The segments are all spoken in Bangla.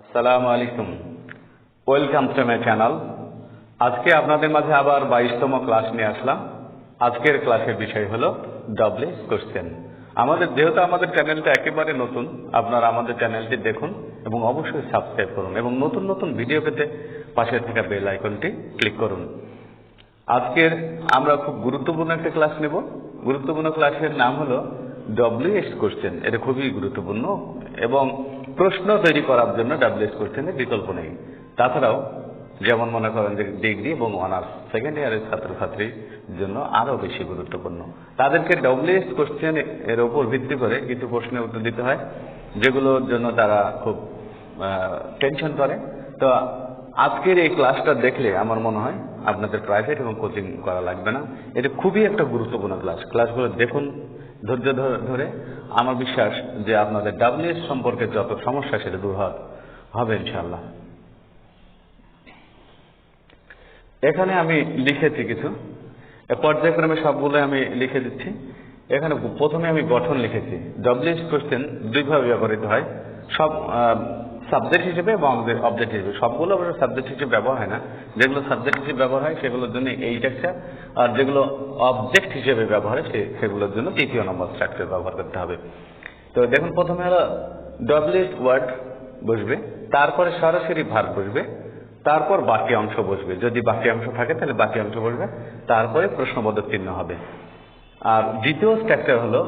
আসসালামু আলাইকুম। Welcome to my channel. আজকে আপনাদের মাঝে আবার বাইশতম ক্লাস নিয়ে আসলাম। আজকের ক্লাসের বিষয় হলো ডবল কোশ্চেন আমাদের, যেহেতু আমাদের চ্যানেলটা একেবারে নতুন, আপনারা আমাদের চ্যানেলটি দেখুন এবং অবশ্যই সাবস্ক্রাইব করুন এবং নতুন নতুন ভিডিও পেতে পাশে থাকা বেল আইকনটি ক্লিক করুন। আজকের আমরা খুব গুরুত্বপূর্ণ একটা ক্লাস নেব। গুরুত্বপূর্ণ ক্লাসের নাম হলো ডব্লিউএস কোশ্চেন এটা খুবই গুরুত্বপূর্ণ এবং প্রশ্ন তৈরি করার জন্য ডব্লিউএস কোশ্চেনের বিকল্প নেই। তাছাড়াও, যেমন মনে করেন যে ডিগ্রি এবং অনার্স সেকেন্ড ইয়ারের ছাত্রছাত্রীর জন্য আরও বেশি গুরুত্বপূর্ণ। তাদেরকে ডব্লিউএস কোশ্চেন এর উপর ভিত্তি করে কিছু প্রশ্নের উত্তর দিতে হয়, যেগুলোর জন্য তারা খুব টেনশন করে। তো আজকের এই ক্লাসটা দেখলে আমার মনে হয় আপনাদের প্রাইভেট এবং কোচিং করা লাগবে না। এটা খুবই একটা গুরুত্বপূর্ণ ক্লাস ক্লাসগুলো দেখুন ধৈর্য ধরে আমার বিশ্বাস যে আপনাদের ডাব্লিউএস সম্পর্কে যত সমস্যা সেটা দূর হবে ইনশাল্লাহ এখানে আমি লিখেছি কিছু। পর্যায়ক্রমে সবগুলো আমি লিখে দিচ্ছি। এখানে প্রথমে আমি গঠন লিখেছি। ডব্লিউএস কোশ্চেন দুইভাবে ব্যবহৃত হয়। সব সাবজেক্ট হিসেবে এবং অবজেক্ট হিসেবে। সবগুলো অবশ্য সাবজেক্ট হিসেবে ব্যবহার হয় না। যেগুলো সাবজেক্ট হিসেবে ব্যবহার হয়, সেগুলোর জন্য এই স্ট্রাকচার আর যেগুলো অবজেক্ট হিসেবে ব্যবহার হয় সেগুলোর জন্য তৃতীয় নম্বর স্ট্রাকচার ব্যবহার করতে হবে। তো দেখুন, প্রথমে হলো ডব্লিউএস ওয়ার্ড বসবে, তারপরে সরাসরি ভার বসবে, তারপর বাকি অংশ বসবে। যদি বাকি অংশ থাকে, তাহলে বাকি অংশ বসবে, তারপরে প্রশ্নবোধক চিহ্ন হবে। আর দ্বিতীয় স্ট্রাকচার হলো,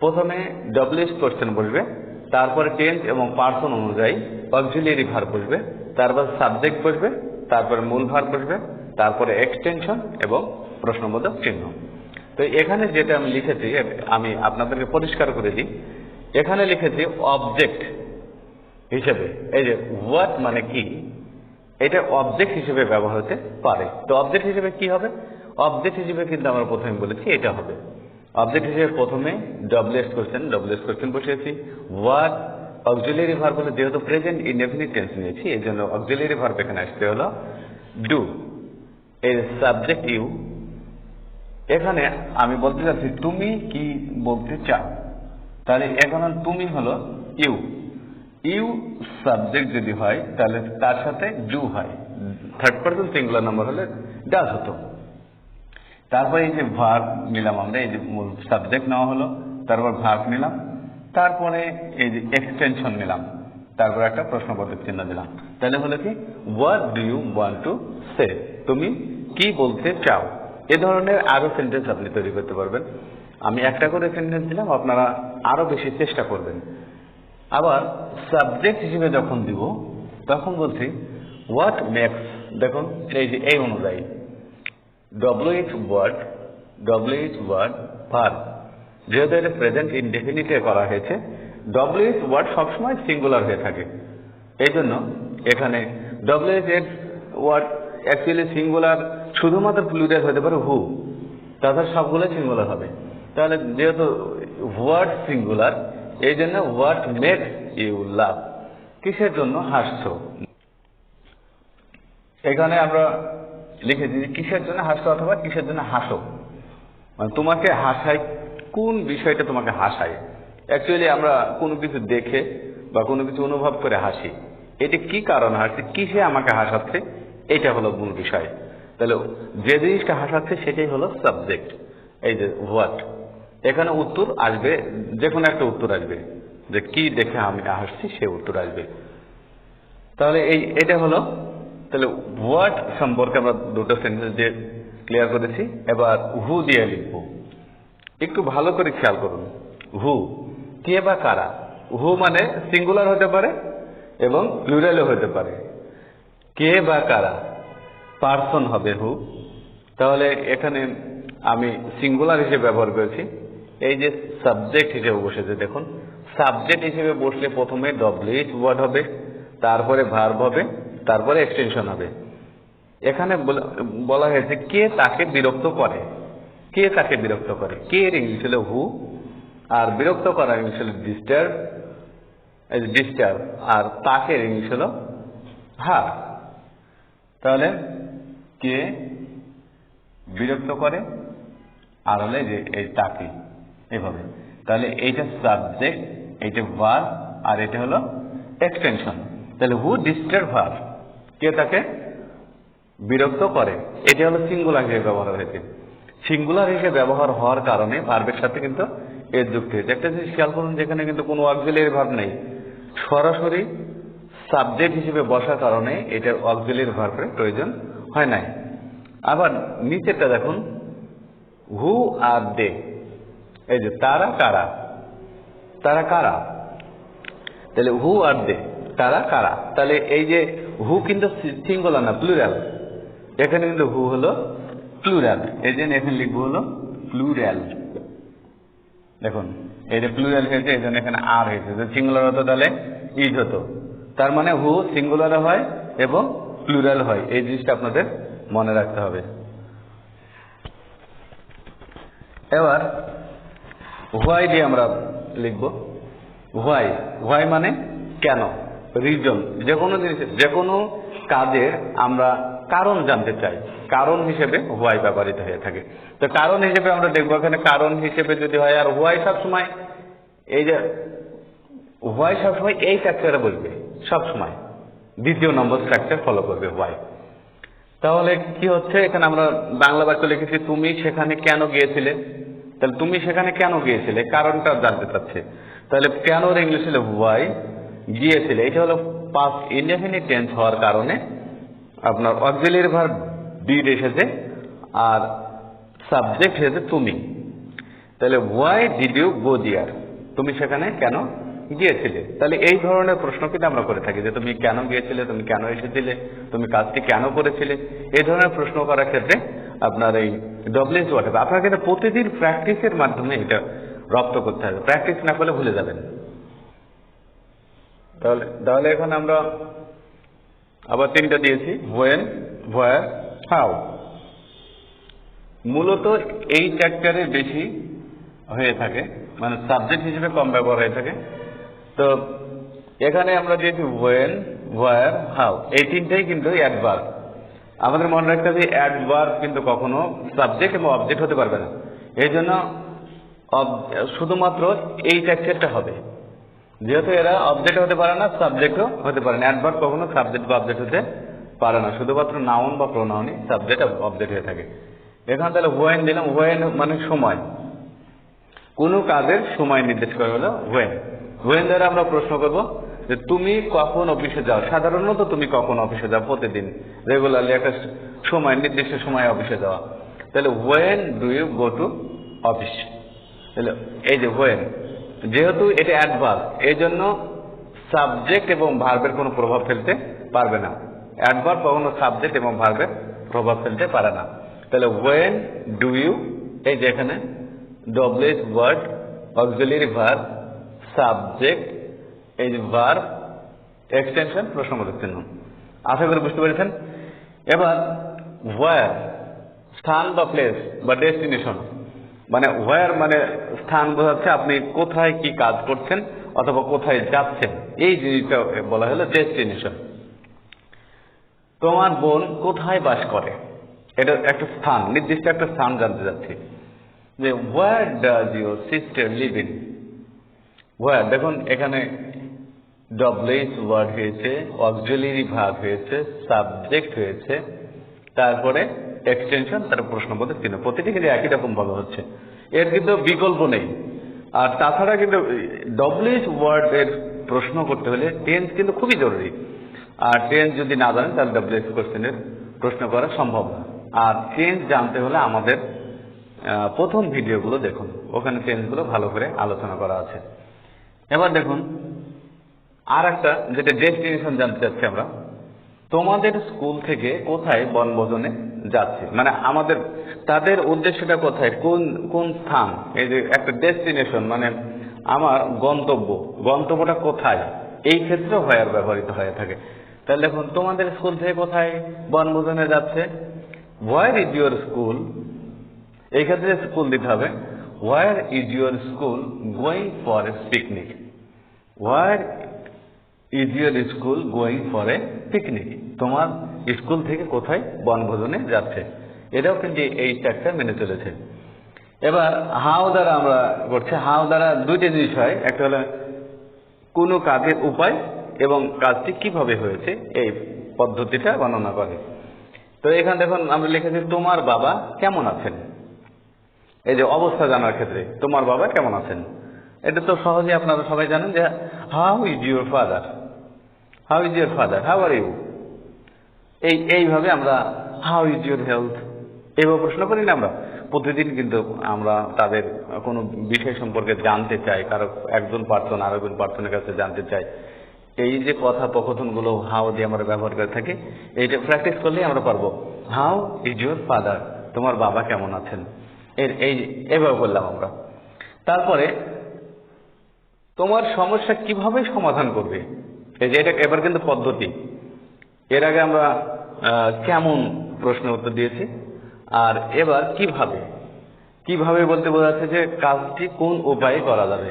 প্রথমে ডব্লিউএস কোশ্চেন বসবে তারপরে টেন্স এবং পার্সন অনুযায়ী অক্সিলিয়ারি ভার বসবে, তারপর সাবজেক্ট বসবে, তারপরে মূল ভার বসবে, তারপরে এক্সটেনশন এবং প্রশ্নবোধক চিহ্ন। তো এখানে যেটা আমি লিখেছি আমি আপনাদেরকে পরিষ্কার করে দিই। এখানে লিখেছি অবজেক্ট হিসেবে, এই যে হোয়াট মানে কি, এটা অবজেক্ট হিসেবে ব্যবহার হতে পারে। তো অবজেক্ট হিসেবে কি হবে? অবজেক্ট হিসেবে কিন্তু আমরা প্রথমে বলেছি এটা হবে। অবজেক্ট হিসেবে প্রথমে ডব্লিউএস কোশ্চেন ডব্লিউএস কোশ্চেন বসিয়েছি। ওয়ার্ড অক্সিলিয়ারি ভার্ব বলে যেহেতু প্রেজেন্ট ইনডেফিনিট টেন্স নিয়েছি, এই জন্য অক্সিলিয়ারি ভার্ব এখানে আসতে হলো ডু এর সাবজেক্ট ইউ এখানে আমি বলতে চাচ্ছি, তুমি কি বলতে চাও? তাহলে এখন তুমি হলো ইউ ইউ সাবজেক্ট যদি হয়, তাহলে তার সাথে ডু হয়। থার্ড পার্সন সিঙ্গুলার নাম্বার হলে ডাজ হতো। তারপরে এই যে ভার্ব নিলাম আমরা, এই যে মূল সাবজেক্ট নেওয়া হলো, তারপর ভার্ব নিলাম, তারপরে এই যে এক্সটেনশন নিলাম, তারপর একটা প্রশ্নবোধক চিহ্ন দিলাম। তাহলে হলো কি what do you want to say তুমি কি বলতে চাও? এ ধরনের আরও সেন্টেন্স আপনি তৈরি করতে পারবেন। আমি একটা করে সেন্টেন্স দিলাম, আপনারা আরও বেশি চেষ্টা করবেন। আবার সাবজেক্ট হিসেবে যখন দিব, তখন বলছি হোয়াট মেক্স দেখুন, এই যে এই অনুযায়ী। ডব্লিউএইচ ওয়ার্ড ডব্লিউএইচ ওয়ার্ড ভার যেহেতু এটা প্রেজেন্ট ইনডেফিনিটে করা হয়েছে ডব্লিউএইচ ওয়ার্ড সবসময় সিঙ্গুলার হয়ে থাকে। এই জন্য এখানে ডব্লিউএইচ এর ওয়ার্ড অ্যাকচুয়ালি সিঙ্গুলার শুধুমাত্র প্লুরাল হতে পারে হু তাছাড়া সবগুলো সিঙ্গুলার হবে। তাহলে যেহেতু ওয়ার্ড সিঙ্গুলার এই জন্য ওয়ার্ড মেক্স ইউ লাভ কিসের জন্য হাসছো? এখানে আমরা লিখেছি যে কিসের জন্য হাসো অথবা কিসের জন্য হাসো? মানে তোমাকে হাসায়, কোন বিষয়টা তোমাকে হাসায়? অ্যাকচুয়ালি আমরা কোনো কিছু দেখে বা কোনো কিছু অনুভব করে হাসি। এটা কি কারণ হাসছে? কিসে আমাকে হাসাচ্ছে? এটা হলো মূল বিষয়। তাহলে যে জিনিসটা হাসাচ্ছে সেটাই হলো সাবজেক্ট এই যে হোয়াট এখানে উত্তর আসবে যে কোনো একটা উত্তর আসবে। যে কি দেখে আমি হাসছি সে উত্তর আসবে। তাহলে এই, এটা হলো তাহলে হোয়াট সম্পর্কে আমরা দুটো সেন্টেন্স দিয়ে ক্লিয়ার করেছি। এবার হু দিয়ে লিখব। একটু ভালো করে খেয়াল করুন। হু কে বা কারা? হু মানে সিঙ্গুলার হতে পারে এবং প্লুরালও হতে পারে। কে বা কারা? পার্সন হবে হু তাহলে এখানে আমি সিঙ্গুলার হিসেবে ব্যবহার করেছি। এই যে সাবজেক্ট হিসেবে বসেছে, দেখুন। সাবজেক্ট হিসেবে বসলে প্রথমে ডব্লিউএইচ ওয়ার্ড হবে, তারপরে ভার্ব হবে। তারপরে এক্সটেনশন হবে। এখানে বলা- হয়েছে কে তাকে বিরক্ত করে। কে তাকে বিরক্ত করে? কে এর ইংলিশ হলো হু আর বিরক্ত করা ইংলিশ হলো ডিস্টার্ব ডিস্টার্ব আর তাকে ইংলিশ হলো হার তাহলে কে বিরক্ত করে? আর হলে যে, এই তাকে, এভাবে। তাহলে এইটা সাবজেক্ট এইটা ভার আর এটা হলো এক্সটেনশন তাহলে হু ডিস্টার্ব হার কে তাকে বিরক্ত করে। এটা হলো সিঙ্গুলার হিসেবে ব্যবহার হয়েছে সিঙ্গুলার হিসেবে ব্যবহার হওয়ার কারণে ভার্বের সাথে কিন্তু এর যুক্ত হয়েছে। একটা জিনিস খেয়াল করুন, যেখানে কিন্তু কোনো অক্সিলিয়ারি ভাব নেই। সরাসরি সাবজেক্ট হিসেবে বসার কারণে এটার অক্সিলিয়ারি ভার্বের প্রয়োজন হয় নাই। আবার নিচেরটা দেখুন হু আর দে এই যে তারা কারা? তারা কারা? তাহলে হু আর দে তারা কারা? তাহলে এই যে হু কিন্তু সিঙ্গুলার না প্লুরাল এখানে কিন্তু হু হলো প্লুরাল এই জন্য এখানে লিখব হলো প্লুরাল দেখুন, এই যে প্লুরাল হয়েছে, এই জন্য এখানে আর হয়েছে। যদি সিঙ্গুলার হতো তাহলে ইজ হতো। তার মানে হু সিঙ্গুলার হয় এবং প্লুরাল হয়। এই জিনিসটা আপনাদের মনে রাখতে হবে। এবার হোয়াই দিয়ে আমরা লিখব। হোয়াই হোয়াই মানে কেন? রিজন, যে কোনো জিনিস, যে কোনো কাজের আমরা কারণ জানতে চাই। কারণ হিসেবে হোয়াই ব্যবহৃত হয়ে থাকে। তো কারণ হিসেবে আমরা দেখব এখানে, কারণ হিসেবে যদি হয়, আর হোয়াই সবসময়, এই যে হোয়াই সবসময় এই স্ট্রাকচারে বলবে সবসময়। দ্বিতীয় নম্বর স্ট্রাকচার ফলো করবে হোয়াই তাহলে কি হচ্ছে, এখানে আমরা বাংলা বাক্য লিখেছি, তুমি সেখানে কেন গিয়েছিলে? তাহলে তুমি সেখানে কেন গিয়েছিলে? কারণটা জানতে চাচ্ছে। তাহলে কেন ইংলিশ হলো হোয়াই গিয়েছিলে। এটা হলো পাস ইনডেফিনিট টেন্স হওয়ার কারণে আপনার অক্সিলিয়ারি ভার্ব ডিড এসেছে আর সাবজেক্ট এসেছে তুমি। তাহলে হোয়াই ডিড ইউ গো দিয়ার তুমি সেখানে কেন গিয়েছিলে? তাহলে এই ধরনের প্রশ্ন কিন্তু আমরা করে থাকি যে তুমি কেন গিয়েছিলে, তুমি কেন এসেছিলে, তুমি কাজটি কেন করেছিলে? এই ধরনের প্রশ্ন করার ক্ষেত্রে আপনার এই ওয়াট আপনার কিন্তু প্রতিদিন প্র্যাকটিসের মাধ্যমে এটা রপ্ত করতে হবে। প্র্যাকটিস না করলে ভুলে যাবেন। তাহলে তাহলে এখন আমরা আবার তিনটা দিয়েছি। হোয়েন ভয়ার হাউ মূলত এই চ্যাপ্টারে বেশি হয়ে থাকে মানে সাবজেক্ট হিসেবে কম ব্যবহার হয়ে থাকে। তো এখানে আমরা দিয়েছি ওয়েন ওয়ার হাউ এই তিনটেই কিন্তু অ্যাডভার্ব আমাদের মনে রাখতে হবে অ্যাডভার্ব কিন্তু কখনো সাবজেক্ট এবং অবজেক্ট হতে পারবে না। এই জন্য শুধুমাত্র এই চ্যাপ্টারটা হবে। যেহেতু এরা অবজেক্ট হতে পারে না সাবজেক্টও হতে পারে না। অ্যাডভার্ব কখনো সাবজেক্ট বা অবজেক্ট হতে পারে না। শুধুমাত্র নাউন বা প্রোনাউনই সাবজেক্ট অবজেক্ট হয়ে থাকে। এখানে তাহলে হোয়েন দিলাম। হোয়েন মানে সময়। কোনো কাজের সময় নির্দেশ করা হলো হোয়েন হোয়েন দ্বারা আমরা প্রশ্ন করব যে তুমি কখন অফিসে যাও? সাধারণত তুমি কখন অফিসে যাও? প্রতিদিন। রেগুলারলি একটা সময়, নির্দিষ্ট সময় অফিসে যাওয়া। তাহলে when do you go to office তাহলে এই যে হোয়েন যেহেতু এটা অ্যাডভার্ব এই জন্য সাবজেক্ট এবং ভার্বের কোনো প্রভাব ফেলতে পারবে না। অ্যাডভার্ব কখনো সাবজেক্ট এবং ভার্বের প্রভাব ফেলতে পারে না। তাহলে ওয়েন ডু ইউ এই যে এখানে WH word auxiliary verb subject এই যে ভার্ব এক্সটেনশন প্রশ্নবোধক চিহ্ন আশা করি বুঝতে পেরেছেন? এবার ওয়ার স্থান বা প্লেস বা ডেস্টিনেশন মানে ওয়ার মানে স্থান বোঝাচ্ছে আপনি কোথায় কি কাজ করছেন অথবা কোথায় যাচ্ছেন। এই জিনিসটা বলা হলো ডেস্টিনেশন তোমার বোন কোথায় বাস করে? এটা একটা স্থান, নির্দিষ্ট একটা স্থান জানতে যাচ্ছি যে where does your sister live in where দেখুন, এখানে ডবলেস ওয়ার্ড হয়েছে অক্সিলারি ভাগ হয়েছে সাবজেক্ট হয়েছে, তারপরে এক্সটেনশন তার প্রশ্নবোধক চিহ্ন। প্রতিটি কিন্তু একই রকম ভাবে হচ্ছে। এর কিন্তু বিকল্প নেই। আর তাছাড়া কিন্তু ডবলেস ওয়ার্ড এর প্রশ্ন করতে হলে টেন্স কিন্তু খুবই জরুরি। আর টেন্স যদি না জানেন, তাহলে ডবলেস কোশ্চেনের প্রশ্ন করা সম্ভব না। আর টেন্স জানতে হলে আমাদের প্রথম ভিডিওগুলো দেখুন। ওখানে টেন্সগুলো ভালো করে আলোচনা করা আছে। এবার দেখুন আর একটা যেটা ডেস্টিনেশন জানতে চাচ্ছি আমরা। তোমাদের স্কুল থেকে কোথায় বনভোজনে যাচ্ছে? মানে আমাদের, তাদের উদ্দেশ্যটা কোথায়? কোন কোন স্থান? এই যে একটা ডেস্টিনেশন মানে আমার গন্তব্য। গন্তব্যটা কোথায়? এই ক্ষেত্রে হয়ার ব্যবহৃত হয়ে থাকে। তাহলে দেখুন, তোমাদের স্কুল থেকে কোথায় বনভোজনে যাচ্ছে? ওয়ার ইজ ইউর স্কুল এই ক্ষেত্রে স্কুল দিতে হবে। Where is your school going for picnic where is your school going for a picnic. তোমার স্কুল থেকে কোথায় বনভোজনে যাচ্ছে? এটাও কিন্তু এই চ্যাপ্টার মেনে চলেছে। এবার হাও দ্বারা আমরা করছি। হাও দ্বারা দুইটা জিনিস হয়। একটা হলো কোনো কাজের উপায় এবং কাজটি কীভাবে হয়েছে এই পদ্ধতিটা বর্ণনা করে। তো এখানে দেখুন, আমরা লিখেছি, তোমার বাবা কেমন আছেন? এই যে অবস্থা জানার ক্ষেত্রে, তোমার বাবা কেমন আছেন? এটা তো সহজে আপনারা সবাই জানেন যে how is your father how is your father how are you এই, এইভাবে আমরা হাউ ইজ ইউর হেলথ এইভাবে প্রশ্ন করি না আমরা। প্রতিদিন কিন্তু আমরা তাদের কোনো বিষয় সম্পর্কে জানতে চাই, কারও একজন পার্সন আর একজন পার্সনের কাছে জানতে চাই। এই যে কথা কথোপকথনগুলো হাউ দিয়ে আমরা ব্যবহার করে থাকি, এইটা প্র্যাকটিস করলেই আমরা পারব। হাউ ইজ ইউর ফাদার তোমার বাবা কেমন আছেন? এর, এই, এভাবে বললাম আমরা। তারপরে, তোমার সমস্যা কীভাবে সমাধান করবে? এই যে এটা এবার কিন্তু পদ্ধতি। এর আগে আমরা কেমন প্রশ্ন উত্তর দিয়েছি, আর এবার কীভাবে? কীভাবে বলতে বোঝাচ্ছে যে কাজটি কোন উপায়ে করা যাবে?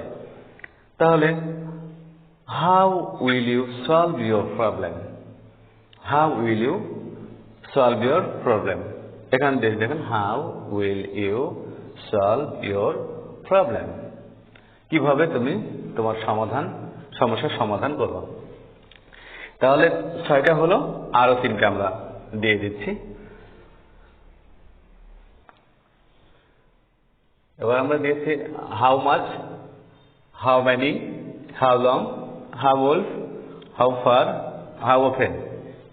তাহলে how will you solve your problem how will you solve your problem এখানে দেখে দেখেন how will you solve your problem কীভাবে তুমি তোমার সমাধান, সমস্যার সমাধান করবে? তাহলে ছয়টা হলো আরও তিনটা আমরা দিয়ে দিচ্ছি। এবার আমরা দিয়েছি how much how many how long how old how far how often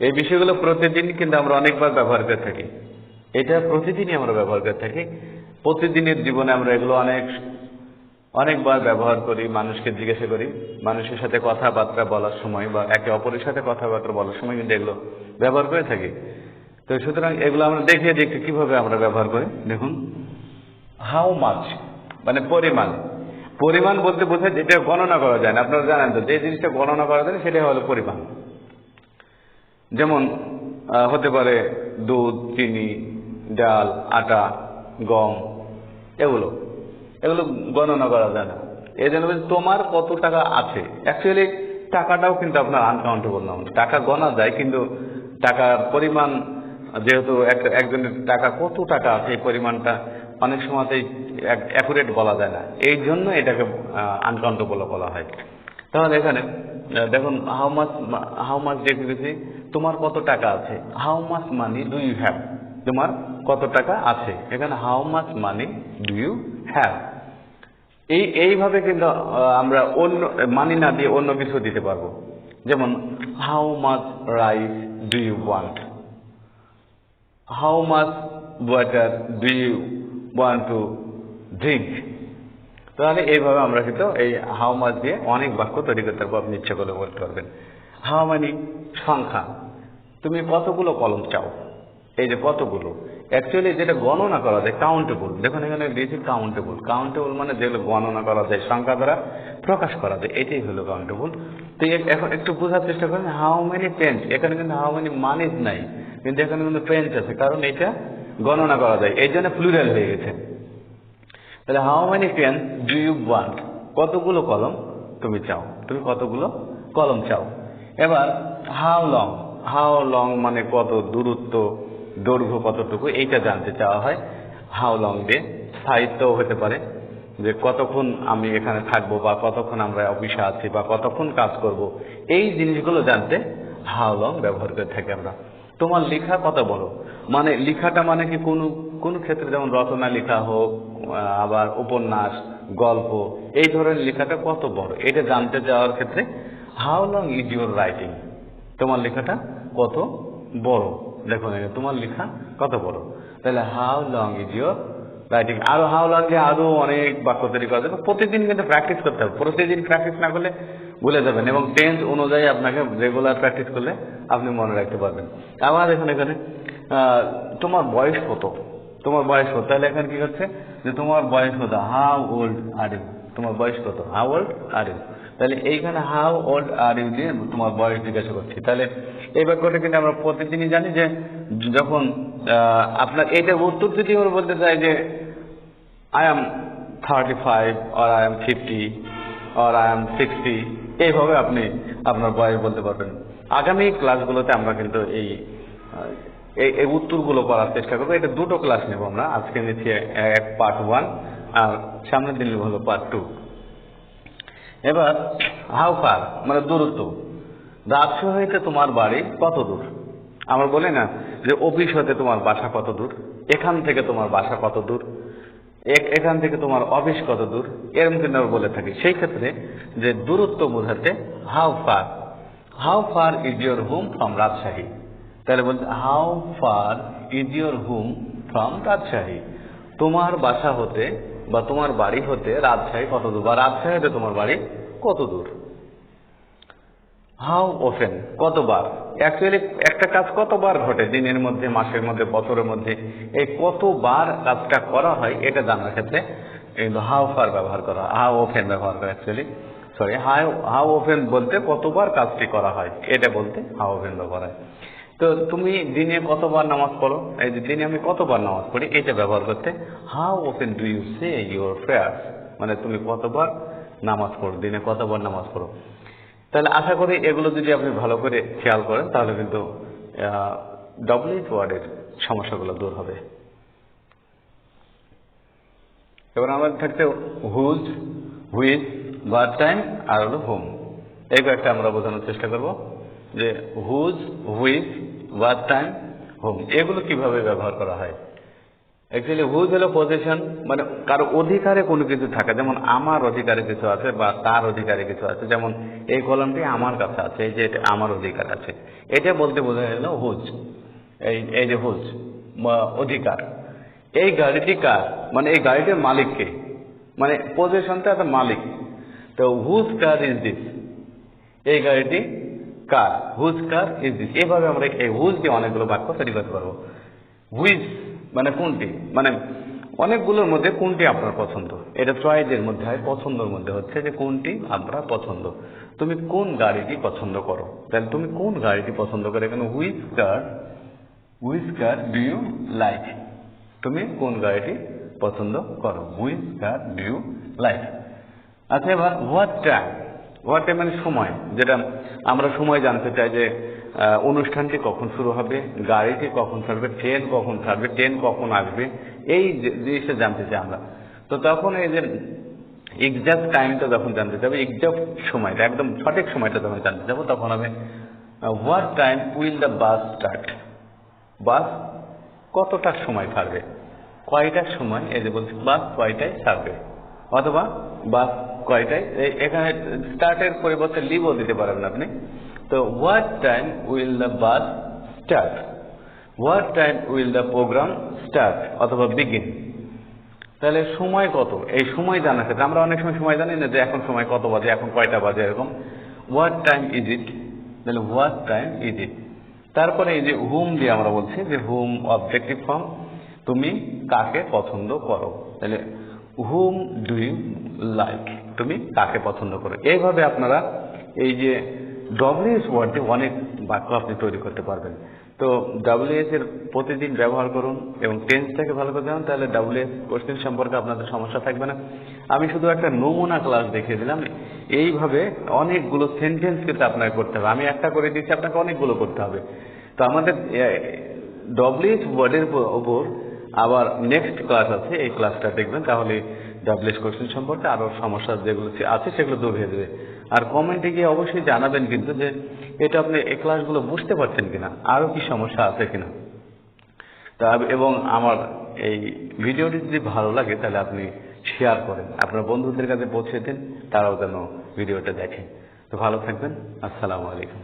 এই বিষয়গুলো প্রতিদিন কিন্তু আমরা অনেকবার ব্যবহার করে থাকি। এটা প্রতিদিনই আমরা ব্যবহার করে থাকি। প্রতিদিনের জীবনে আমরা এগুলো অনেক অনেকবার ব্যবহার করি, মানুষকে জিজ্ঞাসা করি, মানুষের সাথে কথাবার্তা বলার সময় বা একে অপরের সাথে কথাবার্তা বলার সময় কিন্তু এগুলো ব্যবহার করে থাকি। তো সুতরাং এগুলো আমরা দেখি কীভাবে আমরা ব্যবহার করি, দেখুন। হাউ মাছ মানে পরিমাণ। পরিমাণ বলতে বোঝায় যেটা গণনা করা যায় না। আপনারা জানেন তো, যে জিনিসটা গণনা করা যায় সেটা হলো পরিমাণ। যেমন হতে পারে দুধ, চিনি, ডাল, আটা, গম, এগুলো। এগুলো গণনা করা যায় না। এই জন্য তোমার কত টাকা আছে? অ্যাকচুয়ালি টাকাটাও কিন্তু আপনার আনকাউন্টেবল না। টাকা গণা যায়, কিন্তু টাকার পরিমাণ, যেহেতু এক- একজনের টাকা, কত টাকা আছে এই পরিমাণটা অনেক সময়তেই অ্যাকুরেট বলা যায় না। এই জন্য এটাকে আনকাউন্টেবল বলা হয়। তাহলে এখানে দেখুন হাউ মাস হাউ মাস দেখে গেছি তোমার কত টাকা আছে? How much money do you have তোমার কত টাকা আছে? এখানে how much money do you have এই, এইভাবে কিন্তু আমরা অন্য, মানি না দিয়ে অন্য কিছু দিতে পারব। যেমন how much rice do you want how much water do you want to drink তাহলে এইভাবে আমরা কিন্তু এই হাউ মাছ দিয়ে অনেক বাক্য তৈরি করতে পারব। আপনি ইচ্ছে করে বলতে পারবেন। হাউ মানে সংখ্যা? তুমি কতগুলো কলম চাও? এই যে কতগুলো? অ্যাকচুয়ালি যেটা গণনা করা যায় কাউন্টেবল দেখুন, এখানে দিয়েছি কাউন্টেবল কাউন্টেবল মানে যেগুলো গণনা করা যায়, সংখ্যা দ্বারা প্রকাশ করা যায়, এটাই হলো কাউন্টেবল তো এখন একটু বোঝার চেষ্টা করেন হাউ মেনি পেন্স এখানে কিন্তু হাউ মেনি মানিজ নাই, কিন্তু এখানে কিন্তু পেন্স আছে, কারণ এটা গণনা করা যায় এই জন্য প্লুরাল হয়ে গেছে। তাহলে how many pen do you want কতগুলো কলম তুমি চাও? তুমি কতগুলো কলম চাও? এবার হাউ লং হাউ লং মানে কত দূরত্ব? দৈর্ঘ্য কতটুকু, এইটা জানতে চাওয়া হয়। হাউ লং দিয়ে স্থায়িত্বও হতে পারে। যে কতক্ষণ আমি এখানে থাকব বা কতক্ষণ আমরা অফিসে আছি বা কতক্ষণ কাজ করব, এই জিনিসগুলো জানতে হাউ লং ব্যবহার করে থাকি আমরা। তোমার লেখা কত বড় মানে লেখাটা মানে কি কোনো, কোন ক্ষেত্রে যেমন রচনা লেখা হোক আবার উপন্যাস, গল্প, এই ধরনের লেখাটা কত বড়? এটা জানতে যাওয়ার ক্ষেত্রে how long is your writing তোমার লেখাটা কত বড়? দেখো তোমার লেখা কত বড়? তাহলে how long is your writing আরও হাউ লং এ আরও অনেক বাক্য তৈরি করা যাবে প্রতিদিন কিন্তু প্র্যাকটিস করতে হবে। প্রতিদিন প্র্যাকটিস না করলে ভুলে যাবেন এবং টেন্স অনুযায়ী আপনাকে রেগুলার প্র্যাকটিস করলে আপনি মনে রাখতে পারবেন। দেখুন এখানে আহ, তোমার বয়স কত? তোমার বয়স কত? তাহলে এখন কি হচ্ছে? যে তোমার বয়স কত? হাউ ওল্ড আর ইউ তোমার বয়স কত? হাউ ওল্ড আর ইউ তাহলে এইখানে হাউ ওল্ড আর ইউ দিয়ে তোমার বয়স জিজ্ঞাসা করছি। তাহলে এই বাক্যটা কিন্তু আমরা প্রতিদিনই জানি যে যখন আপনার এইটা উত্তর যদি আমরা বলতে চাই যে I am thirty five or I am fifty or I am sixty এইভাবে আপনি আপনার বয়স বলতে পারবেন। আগামী ক্লাসগুলোতে আমরা কিন্তু এই এই এই উত্তরগুলো করার চেষ্টা করব। এটা দুটো ক্লাস নেব আমরা। আজকে নিচ্ছি এক পার্ট ওয়ান আর সামনের দিন হলো পার্ট টু এবার হাউ ফার মানে দূরত্ব। রাজশাহী হইতে তোমার বাড়ি কত দূর? আমরা বলি না যে অফিস হতে তোমার বাসা কত দূর? এখান থেকে তোমার বাসা কত দূর? এখান থেকে তোমার অফিস কত দূর? এরকম কিন্তু আমরা বলে থাকি। সেই ক্ষেত্রে যে দূরত্ব বোঝাতে how far how far is your home from Rajshahi তাহলে বলছে how far is your home from Rajshahi তোমার বাসা হতে বা তোমার বাড়ি হতে রাজশাহী কত দূর? বা রাজশাহী হতে তোমার বাড়ি কত দূর? হাউ ওফেন কতবার? অ্যাকচুয়ালি একটা কাজ কতবার ঘটে দিনের মধ্যে, মাসের মধ্যে, বছরের মধ্যে? এই কতবার কাজটা করা হয় এটা জানার ক্ষেত্রে কিন্তু হাউ ফার ব্যবহার করা হাউ ওফেন ব্যবহার করা actually sorry how how often বলতে কতবার কাজটি করা হয়, এটা বলতে হাউ ওফেন ব্যবহার হয়। তো তুমি দিনে কতবার নামাজ পড়ো? এই যে দিনে আমি কতবার নামাজ পড়ি, এটা ব্যবহার করতে how often do you say your prayer মানে তুমি কতবার নামাজ পড়ো, দিনে কতবার নামাজ পড়ো? তাহলে আশা করি এগুলো যদি আপনি ভালো করে খেয়াল করেন, তাহলে কিন্তু ডব্লিউএইচ ওয়ার্ডের সমস্যাগুলো দূর হবে। এবার আমাদের থাকতে হুজ হুইজ বার টাইম আর হলো হোম এই কয়েকটা আমরা বোঝানোর চেষ্টা করব যে হুজ হুইজ বার টাইম হোম এগুলো কীভাবে ব্যবহার করা হয়? অ্যাকচুয়ালি হুজ হলো পজিশন মানে কারও অধিকারে কোনো কিছু থাকে। যেমন আমার অধিকারে কিছু আছে বা তার অধিকারে কিছু আছে। যেমন এই কলমটি আমার কাছে আছে, এই যে এটা আমার অধিকার আছে। এটা বলতে বোঝা গেল হুজ। এই এই যে হুজ অধিকার। এই গাড়িটি কার? মানে এই গাড়িটির মালিককে মানে পজিশনটা একটা মালিক। তো হুজ কার ইজ দিস এই গাড়িটি কার? হুজ কার ইজ দিস এভাবে আমরা এই হুজ দিয়ে অনেকগুলো বাক্য তৈরি করতে পারব হুইজ মানে কোনটি? মানে অনেকগুলোর মধ্যে কোনটি আপনার পছন্দ? এটা চয়েসের মধ্যে হয়, পছন্দের মধ্যে হচ্ছে যে কোনটি আপনার পছন্দ। তুমি কোন গাড়িটি পছন্দ করো? তাহলে তুমি কোন গাড়িটি পছন্দ করো? এখানে which car which car do you like তুমি কোন গাড়িটি পছন্দ করো? Which car do you like আচ্ছা এবার হোয়াট টাইম হোয়াট টাইম মানে সময়, যেটা আমরা সময় জানতে চাই যে অনুষ্ঠানটি কখন শুরু হবে, গাড়িটি কখন ছাড়বে, ট্রেন কখন ছাড়বে, ট্রেন কখন আসবে, এই জিনিসটা জানতে চাই আমরা। তো তখন এই যে এক্সাক্ট টাইমটা যখন জানতে চাবো এক্সাক্ট সময়টা, একদম সঠিক সময়টা যখন জানতে যাব তখন হবে what time will the bus start bus কতটার সময় ছাড়বে? কয়টার সময়? এই যে বলছি বাস কয়টায় ছাড়বে? অথবা বাস কয়টায়? এখানে স্টার্টের পরিবর্তে লিভও দিতে পারেন আপনি। তো what time will the bus start what time will the programme start অথবা বিগিন তাহলে সময় কত? এই সময় জানার ক্ষেত্রে আমরা অনেক সময় সময় জানি না যে এখন সময় কত বাজে, এখন কয়টা বাজে এরকম। হোয়াট টাইম ইজ ইট তাহলে হোয়াট টাইম ইজ ইট তারপরে এই যে হুম দিয়ে আমরা বলছি, যে হুম অবজেক্টিভ ফর্ম তুমি কাকে পছন্দ করো? তাহলে হুম ডু ইউ লাইক কাকে পছন্দ করো? এইভাবে আপনারা এই যে ডব্লিউএস ওয়ার্ডে অনেক বাক্য আপনি তৈরি করতে পারবেন। তো ডাব্লিউএস এর প্রতিদিন ব্যবহার করুন এবং টেন্সটাকে ভালো করে জানুন, তাহলে ডাব্লিউএস কোশ্চেন সম্পর্কে আপনাদের সমস্যা থাকবে না। আমি শুধু একটা নমুনা ক্লাস দেখিয়ে দিলাম। এইভাবে অনেকগুলো সেন্টেন্স কিন্তু আপনাকে করতে হবে। আমি একটা করে দিচ্ছি আপনাকে অনেকগুলো করতে হবে। তো আমাদের ডব্লিউএস ওয়ার্ডের উপর আবার নেক্সট ক্লাস আছে, এই ক্লাসটা দেখবেন। তাহলে ডাব্লিউএস কোশ্চেন সম্পর্কে আরও সমস্যা যেগুলো আছে সেগুলো দূর হয়ে যাবে। আর কমেন্টে গিয়ে অবশ্যই জানাবেন কিন্তু যে এটা আপনি এই ক্লাসগুলো বুঝতে পারছেন কিনা, আরও কি সমস্যা আছে কিনা। তা এবং আমার এই ভিডিওটি যদি ভালো লাগে তাহলে আপনি শেয়ার করেন, আপনার বন্ধুদের কাছে পৌঁছে দিন, তারাও যেন ভিডিওটা দেখে। তো ভালো থাকবেন, আসসালামু আলাইকুম।